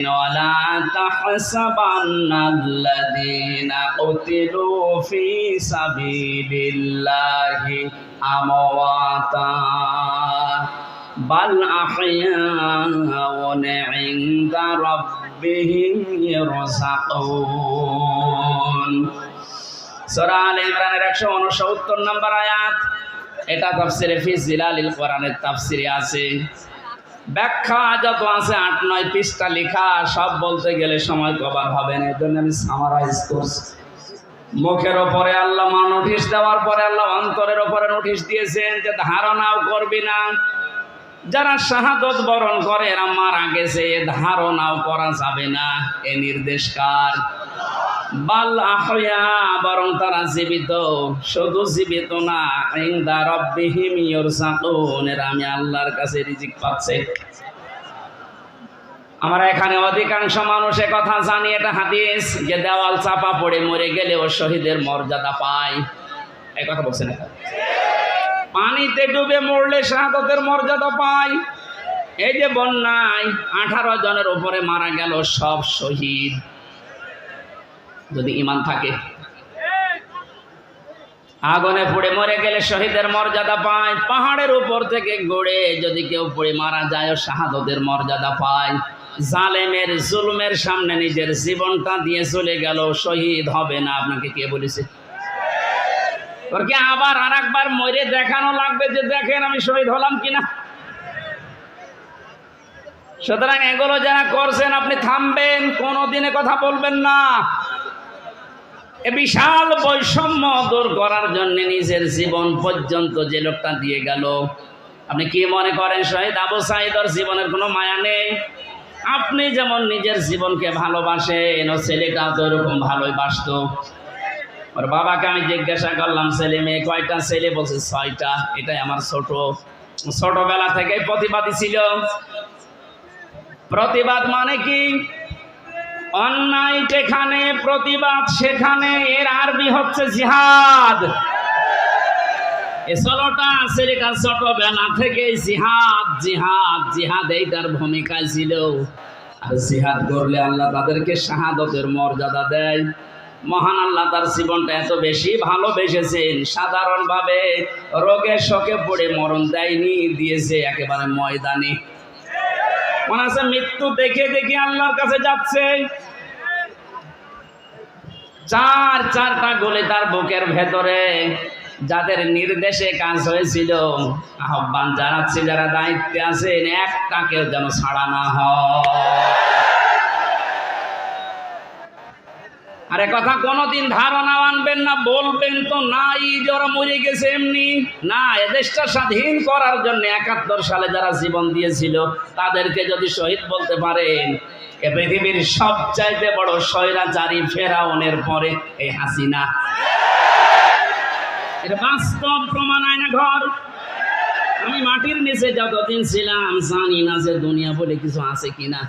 ولا تحسبن الذين قتلوا في سبيل الله أمواتا بل أحياء عند ربهم يرزقون সূরা আলে ইমরানের 169 নম্বর আয়াত এটা তাফসিরে ফি জিলালিল কোরআনের তাফসিরে আছে ব্যাখ্যা যত আছে, আট নয় পৃষ্ঠা লেখা, সব বলতে গেলে সময় কভার হবে না এই জন্য আমি সামারাইজ করছি। মুখের ওপরে আল্লাহ মা নোটিশ দেওয়ার পরে আল্লাহ অন্তরের ওপরে নোটিশ দিয়েছেন যে ধারণাও করবি না। যারা শাহাদত বরণ করে, এরা মারা গেছে, এ ধারণাও করা যাবে না, এ নির্দেশ কার? বাল আহয়া, বরং তারা জীবিত। শুধু জীবিত না, ইন্দা রব্বিহিম এরা আমি আল্লাহর কাছে রিজিক পাচ্ছে। আমরা এখানে অধিকাংশ মানুষ কথা জানি, এটা হাদিস, যে দেওয়াল চাপা পড়ে মরে গেলে গেলেও শহীদের মর্যাদা পায়। এই কথা বলছেন পানিতে ডুবে মরলে শাহাদতের মর্যাদা পায়। এই যে বন্যায় আঠারো জনের উপরে মারা গেল সব শহীদ। যদি ইমান থাকে। আগুনে পুড়ে মরে গেলে শহীদের মর্যাদা পায়। পাহাড়ের উপর থেকে গড়ে যদি কেউ পড়ে মারা যায় শাহাদতের মর্যাদা পায়। জালেমের জুলমের সামনে নিজের জীবনটা দিয়ে চলে গেল শহীদ হবে না। আপনাকে কে বলেছে? ওর কি আবার আর একবার মরে দেখানো লাগবে যে, দেখেন আমি শহীদ হলাম কিনা সুতরাং এগুলো যারা করছেন, আপনি থামবেন কোনো দিনে কথা বলবেন না। বিশাল বৈষম্য দূর করার জন্য নিজের জীবন পর্যন্ত যে লোকটা দিয়ে গেল। আপনি কি মনে করেন, শহীদ আবু সাইদর জীবনের কোনো মায়া নেই? আপনি যেমন নিজের জীবনকে ভালোবাসেন ও ছেলেটা তো এরকম ভালোই বাসত। ওর বাবাকে আমি জিজ্ঞাসা করলাম, ছেলে মেয়ে, কয়টা ছেলে? বলছে, ছয়টা। এটাই আমার ছোট। ছোটবেলা থেকে প্রতিবাদী ছিল। প্রতিবাদ মানে কি? অন্যায় যেখানে, প্রতিবাদ সেখানে, এর আরবি হচ্ছে জিহাদ। ষোলোটা ছেলেটা ছোটবেলা থেকে জিহাদ জিহাদ জিহাদ এইটার ভূমিকায় ছিল। আর জিহাদ করলে আল্লাহ তাদেরকে শাহাদতের মর্যাদা দেয়। মহান আল্লাহ তার জীবনটা এত বেশি ভালোবেসেছেন, সাধারণভাবে রোগে শোকে পড়ে মরণ দেয়নি, দিয়েছে একেবারে ময়দানে। মনে আছে মৃত্যু দেখে দেখে আল্লাহর কাছে যাচ্ছে। চার চারটা গোলে তার বুকের ভেতরে। যাদের নির্দেশে কাজ হয়েছিল, আহ্বান জানাচ্ছি, যারা দায়িত্বে আছেন, একটাকেও যেন ছাড়া না হয়। আরে কথা কোনোদিন ধারণা আনবেন না, বলবেন তো, নাই যে ওরা মরে গেছে এমনি। না, এদেশটা স্বাধীন করার জন্য একাত্তর সালে যারা জীবন দিয়েছিল, তাদেরকে যদি শহীদ বলতে পারেন, এ পৃথিবীর সবচাইতে বড় স্বৈরাচারী ফেরাউনের পরে এই হাসিনা। এটা বাস্তব প্রমাণ আয় না ঘর। আমি মাটির নিচে যতদিন ছিলাম, জানি না যে দুনিয়া বলে কিছু আছে কিনা।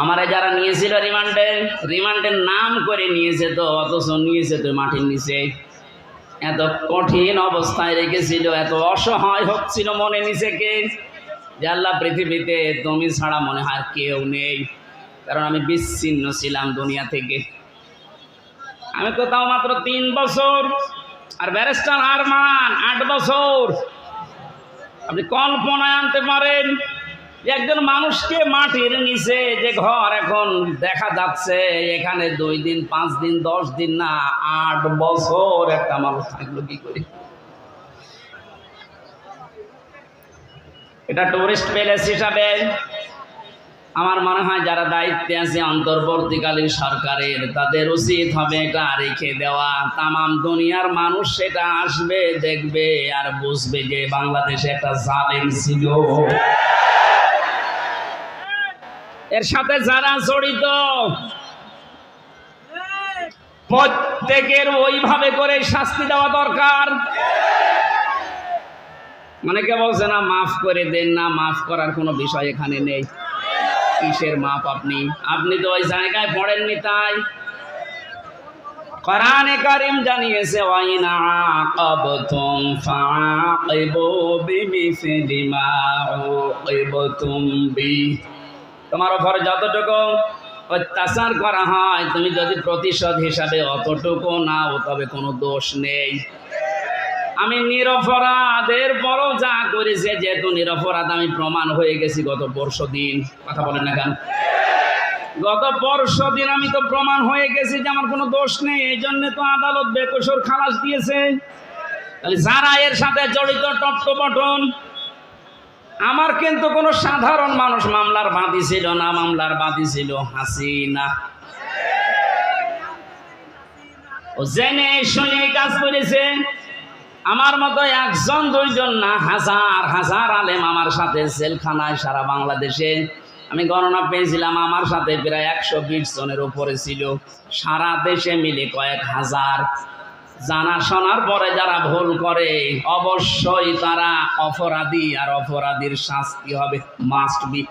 আমারে যারা নিয়েছিল রিমান্ডে, রিমান্ডের নাম করে নিয়েছে তো, অথচ নিয়েছে তো মাটির নিচে। এত কঠিন অবস্থায় রেখেছিল, এত অসহায় হচ্ছিল মনে নিজেকে যে আল্লাহ পৃথিবীতে তুমি ছাড়া মনে হয় কেউ নেই। কারণ আমি বিচ্ছিন্ন ছিলাম দুনিয়া থেকে। আমি তো তাও মাত্র তিন বছর, আর ব্যারিস্টার আরমান আট বছর। আপনি কল্পনায় আনতে পারেন একজন মানুষকে মাটির নিচে যে ঘর এখন দেখা যাচ্ছে, এখানে দুই দিন, পাঁচ দিন, দশ দিন না, আট বছর একটা মানুষ থাকল কি করে? এটা টুরিস্ট প্যালেস হিসাবে আমার মনে হয় যারা দায়িত্বে আছে, অন্তর্বর্তীকালীন সরকারের, তাদের উচিত হবে এটা রেখে দেওয়া। তামাম দুনিয়ার মানুষ সেটা আসবে, দেখবে আর বুঝবে যে বাংলাদেশে একটা জালেম ছিল। এর সাথে যারা জড়িত, প্রত্যেকের ওইভাবে করে শাস্তি দেওয়া দরকার। মানে কে বলছে না, মাফ করে দেন না, মাফ করার কোনো বিষয় এখানে নেই। কিসের মাপ আপনি? আপনি তো ওই জায়গায় পড়েননি তাই। কোরআনে কারিম জানিয়েছে, ওয়াইনা আকাবতুম ফাআকিবু বিমিসলি মা উকিবতুম বি তোমার ওপর যতটুকু অত্যাচার করা হয়, তুমি যদি প্রতিশোধ হিসাবে অতটুকু নাও, তবে কোনো দোষ নেই। আমি নিরপরাধের বড় যা করেছে, যেহেতু নিরপরাধ আমি প্রমাণ হয়ে গেছি গত পরশু দিন। কথা বলেন না কেন? গত পরশু দিন আমি তো প্রমাণ হয়ে গেছি যে আমার কোনো দোষ নেই, এই জন্য তো আদালত বেকসুর খালাস দিয়েছে। তাহলে যারা এর সাথে জড়িত টট্টপটন আমার কিন্তু কোনো সাধারণ মানুষ মামলার বাদী ছিল না, মামলার বাদী ছিল হাসিনা। ও জেনে শুনে কাজ করেছে। আমার মতো একজন, দুইজন না, হাজার হাজার আলেম আমার সাথে জেলখানায় সারা বাংলাদেশে। আমি গণনা পেয়েছিলাম, আমার সাথে প্রায় একশো বিশ জনের উপরে ছিল। সারা দেশে মিলে কয়েক হাজার। জানা শোনার পরে যারা ভুল করে, অবশ্যই তারা অপরাধী আর অপরাধীর শাস্তি হবে মাস্ট বি